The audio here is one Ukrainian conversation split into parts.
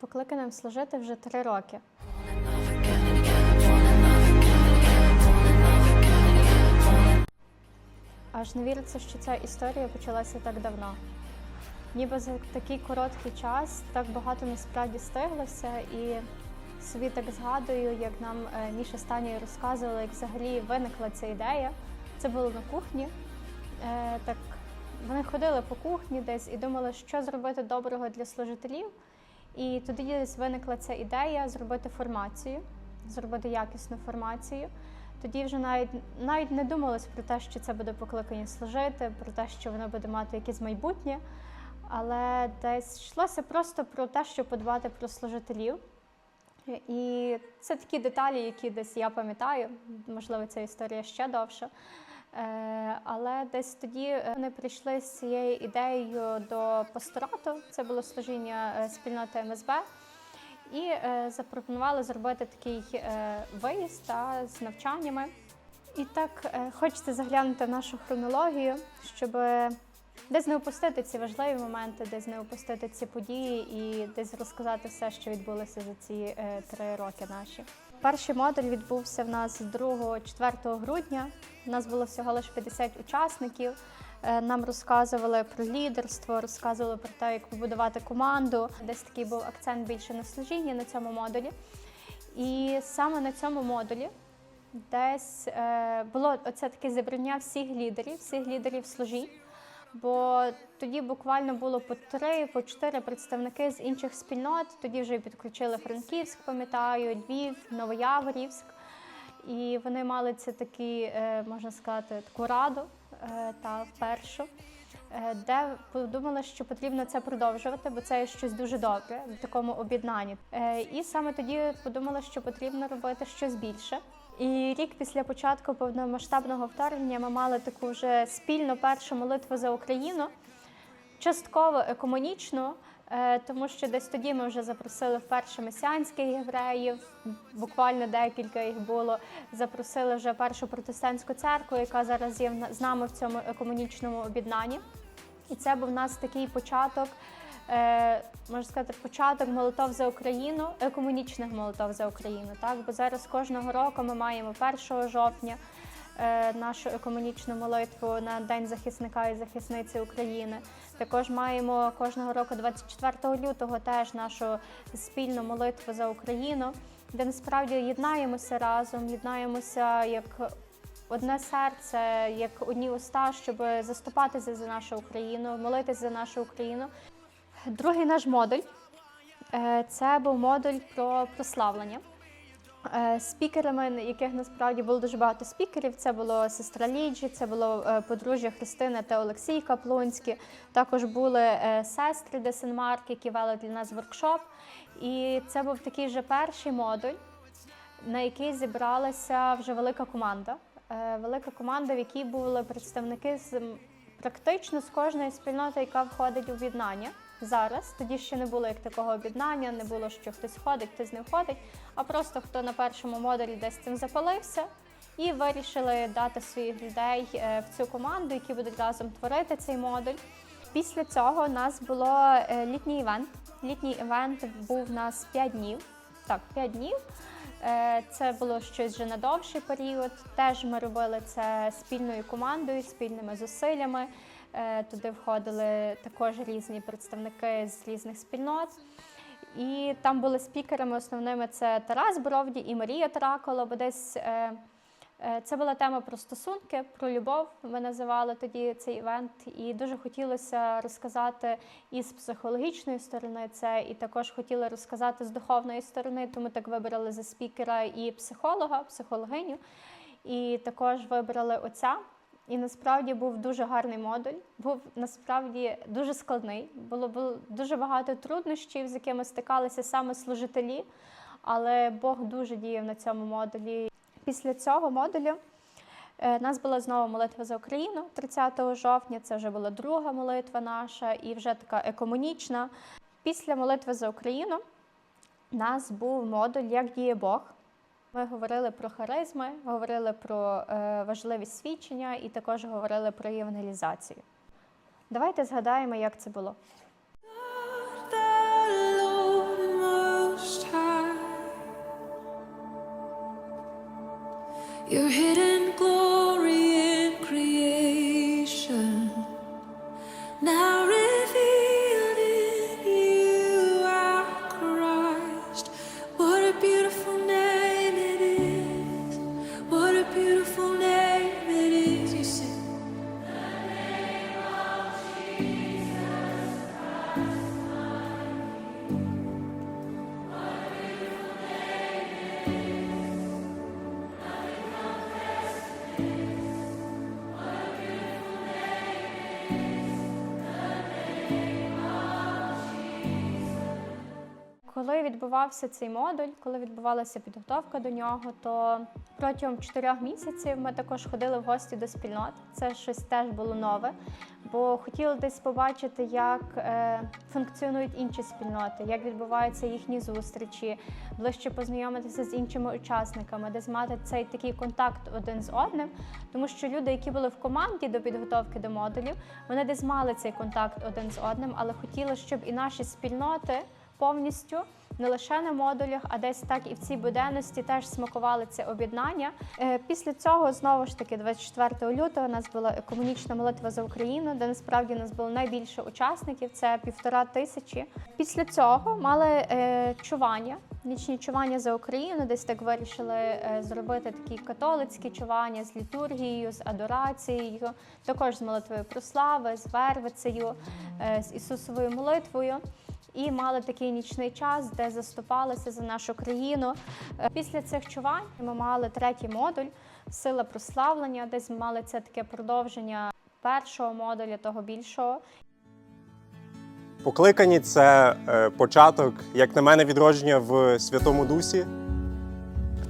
Покликаним служити вже три роки. Аж не віриться, що ця історія почалася так давно. Ніби за такий короткий час так багато насправді стиглося, і собі так згадую, як нам е, Міша Стані розказувала, як взагалі виникла ця ідея. Це було на кухні. Е, Так вони ходили по кухні десь і думали, що зробити доброго для служителів. І тоді десь виникла ця ідея зробити формацію, зробити якісну формацію. Тоді вже навіть навіть не думалось про те, що це буде покликання служити, про те, що воно буде мати якесь майбутнє. Але десь йшлося просто про те, щоб подбати про служителів. І це такі деталі, які десь я пам'ятаю. Можливо, ця історія ще довша. Е, Але десь тоді вони прийшли з цією ідеєю до пасторату. Це було служіння е, спільноти МСБ. І е, запропонували зробити такий е, виїзд та, з навчаннями. І так е, хочеться заглянути в нашу хронологію, щоб десь не упустити ці важливі моменти, десь не упустити ці події і десь розказати все, що відбулося за ці е, три роки наші. Перший модуль відбувся в нас 2-4 грудня. У нас було всього лише 50 учасників. Е, Нам розказували про лідерство, розказували про те, як побудувати команду. Десь такий був акцент більше на служінні на цьому модулі. І саме на цьому модулі десь е, було оце таке зібрання всіх лідерів, всіх лідерів служінь. Бо тоді буквально було по три, по чотири представники з інших спільнот. Тоді вже підключили Франківськ, пам'ятаю, Львів, Новояворівськ. І вони мали це такі, е, можна сказати, таку раду е, та впершу, е, де подумали, що потрібно це продовжувати, бо це є щось дуже добре в такому об'єднанні. І саме тоді подумали, що потрібно робити щось більше. І рік після початку повномасштабного вторгнення ми мали таку вже спільну першу молитву за Україну, частково екомунічну, е, тому що десь тоді ми вже запросили вперше месіанських євреїв, буквально декілька їх було. Запросили вже першу протестантську церкву, яка зараз є з нами в цьому екомунічному об'єднанні. І це був у нас такий початок, можна сказати, початок молитов за Україну, екомунічних молитов за Україну. Так? Бо зараз кожного року ми маємо 1 жовтня е, нашу екомунічну молитву на День захисника і захисниці України. Також маємо кожного року, 24 лютого, теж нашу спільну молитву за Україну, де насправді єднаємося разом, єднаємося як одне серце, як одні уста, щоб заступатися за нашу Україну, молитися за нашу Україну. Другий наш модуль е, це був модуль про прославлення. Е, Спікерами, яких насправді було дуже багато спікерів, це було сестра Ліджі, це було е, подружжя Христина та Олексій Каплунські. Також були сестри Десенмарк, які вели для нас воркшоп. І це був такий же перший модуль, на який зібралася вже велика команда. Велика команда, в якій були представники з практично з кожної спільноти, яка входить у об'єднання. Зараз тоді ще не було як такого об'єднання, не було, що хтось входить, хтось не входить, а просто хто на першому модулі десь цим запалився, і вирішили дати своїх людей е, в цю команду, які будуть разом творити цей модуль. Після цього у нас було е, літній івент. Літній івент був у нас 5 днів. Так, 5 днів. Е, Це було щось вже на довший період. Теж ми робили це спільною командою, спільними зусиллями. Е, Туди входили також різні представники з різних спільнот. І там були спікерами основними це Тарас Бровді і Марія Тракола, бо десь е, е, це була тема про стосунки, про любов. Ми називали тоді цей івент. І дуже хотілося розказати і з психологічної сторони це, і також хотіли розказати з духовної сторони, тому так вибрали за спікера і психолога, психологиню. І також вибрали отця. І насправді був дуже гарний модуль, був насправді дуже складний. Було, було дуже багато труднощів, з якими стикалися саме служителі, але Бог дуже діяв на цьому модулі. Після цього модулю е, у нас була знову молитва за Україну 30 жовтня. Це вже була друга молитва наша і вже така екомунічна. Після молитви за Україну нас був модуль Як діє Бог. Ми говорили про харизми, говорили про е, важливість свідчення і також говорили про євангелізацію. Давайте згадаємо, як це було. You're hidden відбувався цей модуль, коли відбувалася підготовка до нього, то протягом чотирьох місяців ми також ходили в гості до спільнот. Це щось теж було нове, бо хотіли десь побачити, як е, функціонують інші спільноти, як відбуваються їхні зустрічі, ближче познайомитися з іншими учасниками, десь мати цей такий контакт один з одним. Тому що люди, які були в команді до підготовки до модулів, вони десь мали цей контакт один з одним, але хотіли, щоб і наші спільноти повністю не лише на модулях, а десь так і в цій буденності теж смакували це об'єднання. Е, Після цього знову ж таки, 24 лютого, у нас була екомунічна молитва за Україну, де насправді у нас було найбільше учасників це півтора тисячі. Після цього мали е, чування. Нічні чування за Україну, десь так вирішили е, зробити такі католицькі чування з літургією, з адорацією, також з молитвою про слави, з вервицею, з Ісусовою молитвою і мали такий нічний час, де заступалися за нашу країну. Е, Після цих чувань ми мали третій модуль сила прославлення, десь ми мали це таке продовження першого модуля, того більшого. Покликані це е, початок, як на мене, відродження в Святому Дусі.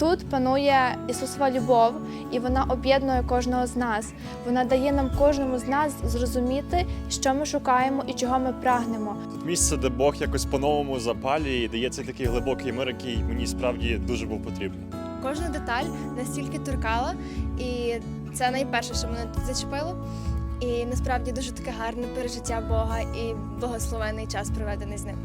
Тут панує Ісусова любов, і вона об'єднує кожного з нас. Вона дає нам кожному з нас зрозуміти, що ми шукаємо і чого ми прагнемо. Тут місце, де Бог якось по-новому запалює і дає цей такий глибокий мир, який мені справді дуже був потрібний. Кожна деталь настільки торкала, і це найперше, що мене тут зачепило. І насправді дуже таке гарне пережиття Бога і благословений час проведений з ним.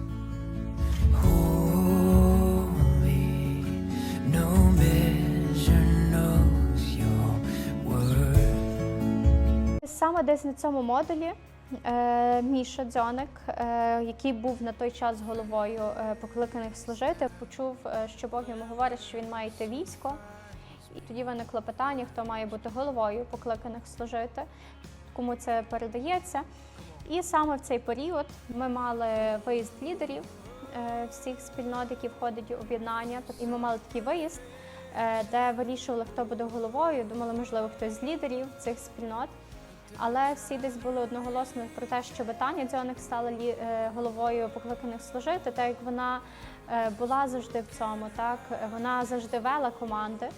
Саме десь на цьому модулі е, Міша Дзьоник, е, який був на той час головою е, покликаних служити, почув, е, що Бог йому говорить, що він має йти військо. І тоді виникло питання, хто має бути головою покликаних служити, кому це передається. І саме в цей період ми мали виїзд лідерів всіх спільнот, які входять у об'єднання. І ми мали такий виїзд, е, де вирішували, хто буде головою. Думали, можливо, хтось з лідерів цих спільнот. Але всі десь були одноголосно про те, що Таня Дзьоник стала е, головою покликаних служити, так як вона е, була завжди в цьому, так вона завжди вела команди.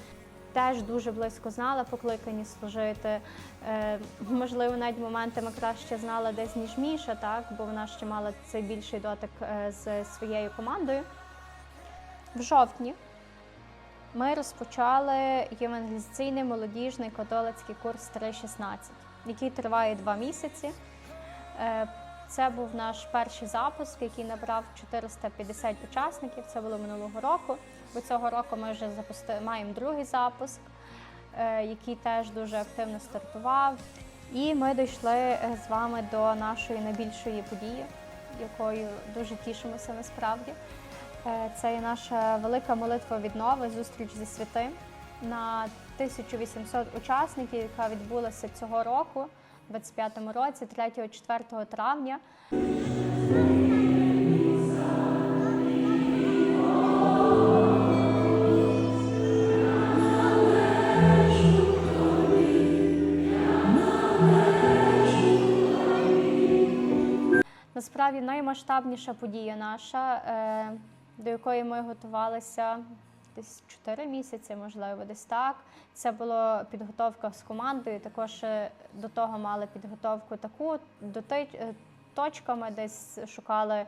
Теж дуже близько знала покликані служити. Е, можливо, навіть моментами краще знала десь ніж Міша, так бо вона ще мала цей більший дотик е, з своєю командою. В жовтні ми розпочали євангелізаційний молодіжний католицький курс 3.16, який триває два місяці. Це був наш перший запуск, який набрав 450 учасників. Це було минулого року. Бо цього року ми вже запусти... маємо другий запуск, е, який теж дуже активно стартував. І ми дійшли е, з вами до нашої найбільшої події, якою дуже тішимося насправді. Е, Це є наша велика молитва віднови, зустріч зі святим на 1800 учасників, яка відбулася цього року, 25-му році, 3-4 травня. Насправді наймасштабніша подія наша, е, до якої ми готувалися десь 4 місяці, можливо, десь так. Це була підготовка з командою. Також е, до того мали підготовку таку до е, точками, десь шукали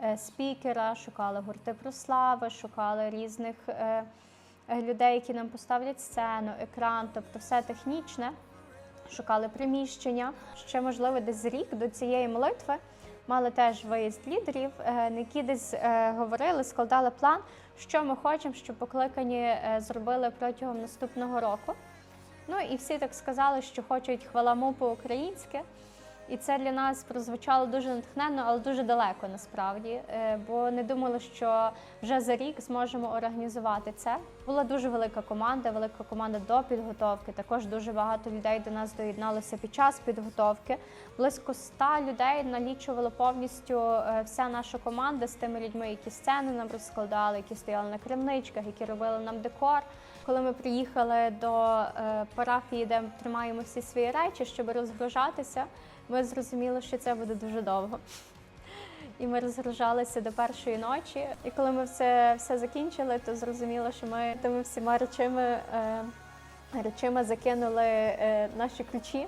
е, спікера, шукали гурти прослави, шукали різних людей, які нам поставлять сцену, екран, тобто все технічне. Шукали приміщення. Ще можливо, десь рік до цієї молитви мали теж виїзд лідерів, е, на які е, говорили, складали план, що ми хочемо, щоб покликані е, зробили протягом наступного року. Ну і всі так сказали, що хочуть хваламу по-українськи. І це для нас прозвучало дуже натхненно, але дуже далеко насправді, е, бо не думали, що вже за рік зможемо організувати це. Була дуже велика команда, велика команда до підготовки. Також дуже багато людей до нас доєдналося під час підготовки. Близько ста людей налічувала повністю е, вся наша команда з тими людьми, які сцени нам розкладали, які стояли на крамничках, які робили нам декор. Коли ми приїхали до е, парафії, де тримаємо всі свої речі, щоб розгружатися, ми зрозуміли, що це буде дуже довго. І ми розгружалися до першої ночі. І коли ми все, все закінчили, то зрозуміло, що ми тими всіма речами, е, речима закинули е, наші ключі.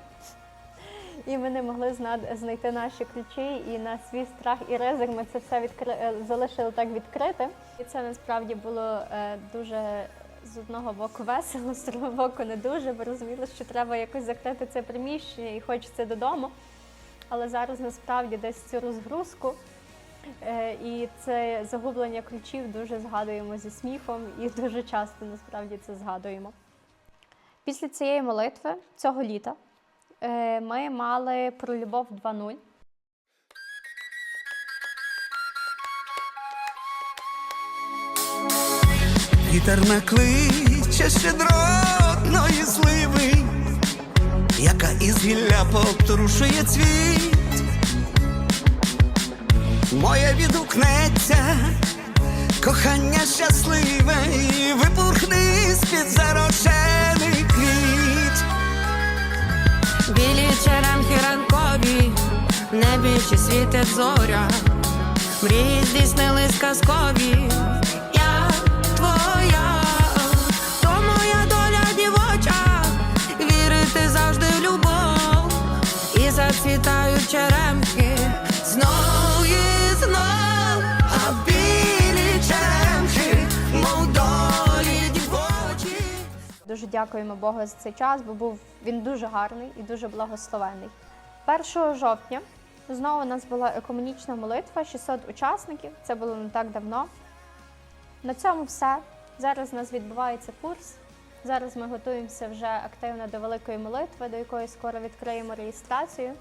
І ми не могли знайти наші ключі, і на свій страх і ризик ми це все відкри... е, залишили так відкрите. І це насправді було е, дуже з одного боку весело, з другого боку не дуже, бо розуміли, що треба якось закрити це приміщення і хочеться додому. Але зараз насправді десь цю розгрузку е, і це загублення ключів дуже згадуємо зі сміхом і дуже часто насправді це згадуємо. Після цієї молитви цього літа е, ми мали про любов 2.0. Вітер накличе щедротної сливи, яка із гілля потрушує цвіт. Моє відгукнеться, кохання щасливе, і випухни з-під зарошений квіт. Білі черемхи ранкові, небі ще світить зоря, мрії здійснились казкові, то моя доля дівоча, вірити завжди в любов, і зацвітають черемхи знов і знов, А білі черемхи, мов дівочі. Дуже дякуємо Богу за цей час, бо був він дуже гарний і дуже благословений. 1 жовтня знову у нас була екомунічна молитва, 600 учасників. Це було не так давно. На цьому все. Зараз у нас відбувається курс. Зараз ми готуємося вже активно до великої молитви, до якої скоро відкриємо реєстрацію.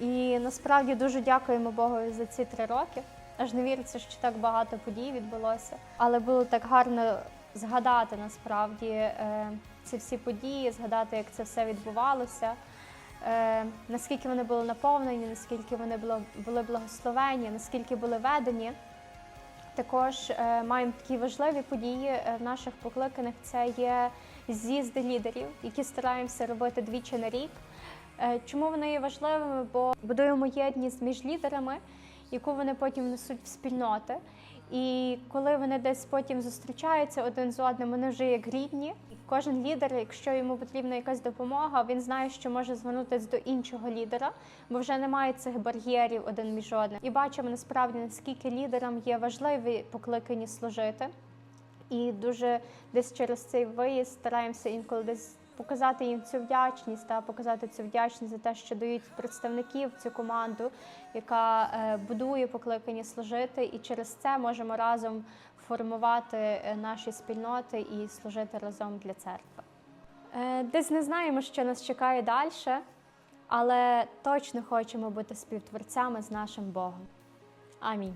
І насправді дуже дякуємо Богу за ці три роки. Аж не віриться, що так багато подій відбулося. Але було так гарно згадати насправді е, ці всі події, згадати, як це все відбувалося, е, наскільки вони були наповнені, наскільки вони були благословені, наскільки були ведені. Також е, маємо такі важливі події е, в наших покликаних. Це є з'їзди лідерів, які стараємося робити двічі на рік. Е, Чому вони є важливими? Бо будуємо єдність між лідерами, яку вони потім несуть в спільноти. І коли вони десь потім зустрічаються один з одним, вони вже як рідні. Кожен лідер, якщо йому потрібна якась допомога, він знає, що може звернутися до іншого лідера, бо вже немає цих бар'єрів один між одним. І бачимо насправді наскільки лідерам є важливі покликані служити. І дуже десь через цей виїзд стараємося інколи десь показати їм цю вдячність та показати цю вдячність за те, що дають представників цю команду, яка е, будує покликані служити, і через це можемо разом формувати е, наші спільноти і служити разом для церкви. Е, Десь не знаємо, що нас чекає далі, але точно хочемо бути співтворцями з нашим Богом. Амінь.